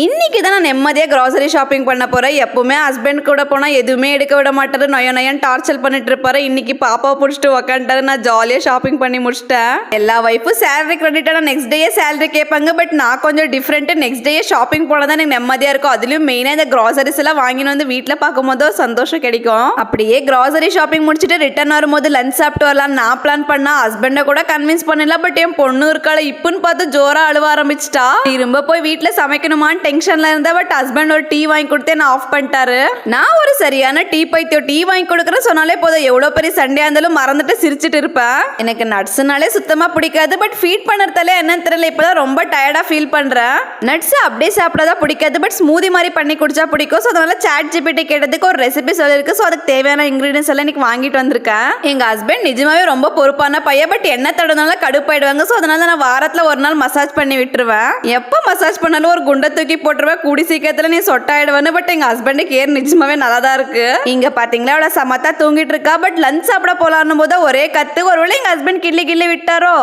இன்னைக்கு தான் நான் நிம்மதியாக கிராசரி ஷாப்பிங் பண்ண போகிறேன் எப்பவுமே ஹஸ்பண்ட் கூட போனால் எதுவுமே எடுக்க விட மாட்டாரு. நொய நொயன் டார்ச்சர் பண்ணிட்டு இருப்பாரு. இன்னைக்கு பாப்பாவை பிடிச்சிட்டு உக்காண்டாரு நான் ஜாலியாக ஷாப்பிங் பண்ணி முடிச்சிட்டேன். எல்லா ஒய்ஃபும் சேலரி கிரெடிட்டாக நெக்ஸ்ட் டேயே சேலரி கேட்பாங்க. பட் நான் கொஞ்சம் டிஃப்ரெண்ட்டு நெக்ஸ்ட் டேயே ஷாப்பிங் போனால் தான் எனக்கு நிம்மதியாக இருக்கும். அதுலேயும் மெயினாக இந்த கிராசரிஸ் எல்லாம் வாங்கின்னு வந்து வீட்டில் பார்க்கும்போது சந்தோஷம் கிடைக்கும். அப்படியே கிராசரி ஷாப்பிங் முடிச்சுட்டு ரிட்டர்ன் வரும்போது லஞ்ச் சாப்பிட்டு வரலாம் நான் பிளான் பண்ணால் ஹஸ்பண்டை கூட கன்வின்ஸ் பண்ணல பட் என் பொண்ணு இருக்காள இப்போன்னு பார்த்து ஜோராக அழுவ ஆரம்பிச்சிட்டா. திரும்ப போய் வீட்டில் சமைக்கணுமான்னு டென்ஷன்ல இருந்தா பட் ஹஸ்பண்ட் ஒரு டீ வாங்கி கொடுத்தே நான் ஆஃப் பண்ணிட்டாரு. நான் ஒரு சரியான டீ பைத்தியம் டீ வாங்கி கொடுக்குறேன் சொன்னாலே போதும். எவ்வளவு பெரிய சண்டையாக இருந்தாலும் மறந்துட்டு சிரிச்சிட்டு இருப்பேன். எனக்கு நட்ஸ்னாலே சுத்தமா பிடிக்காது பட் ஃபீட் பண்ணுறதால என்னன்னு தெரியல இப்பதான் ரொம்ப டயர்டா ஃபீல் பண்றேன். நட்ஸ் அப்படியே சாப்பிடாதா பிடிக்காது பட் ஸ்மூதி மாதிரி பண்ணி குடிச்சா பிடிக்கும். ஸோ அதனால சாட் ஜிபிடி கேட்டதுக்கு ஒரு ரெசிபி சொல்லியிருக்கு. ஸோ அதுக்கு தேவையான இன்க்ரீடியன்ஸ் எல்லாம் இன்னைக்கு வாங்கிட்டு வந்திருக்கேன். எங்க ஹஸ்பண்ட் நிஜமாவே ரொம்ப பொறுப்பான பையன் பட் என்ன தடனால கடுப்பாயிடுவாங்க. ஸோ அதனால நான் வாரத்துல ஒரு நாள் மசாஜ் பண்ணி விட்டுருவேன். எப்போ மசாஜ் பண்ணாலும் ஒரு குண்டை தூக்கி போட்டுருவேன் கூடி சீக்கிரத்துல நீ சொட்டாயிடுவேன்னு பட் எங்க ஹஸ்பண்டுக்கு ஏர் நிஜமாவே நல்லா தான் இருக்கு. இங்க பாத்தீங்களா அவளை சமத்தா தூங்கிட்டு இருக்கா பட் லஞ்ச் சாப்பிட போலான்னு போது ஒரே கத்து ஒருவேளை எங்க ஹஸ்பண்ட் கிள்ளி கிள்ளி விட்டாரோ?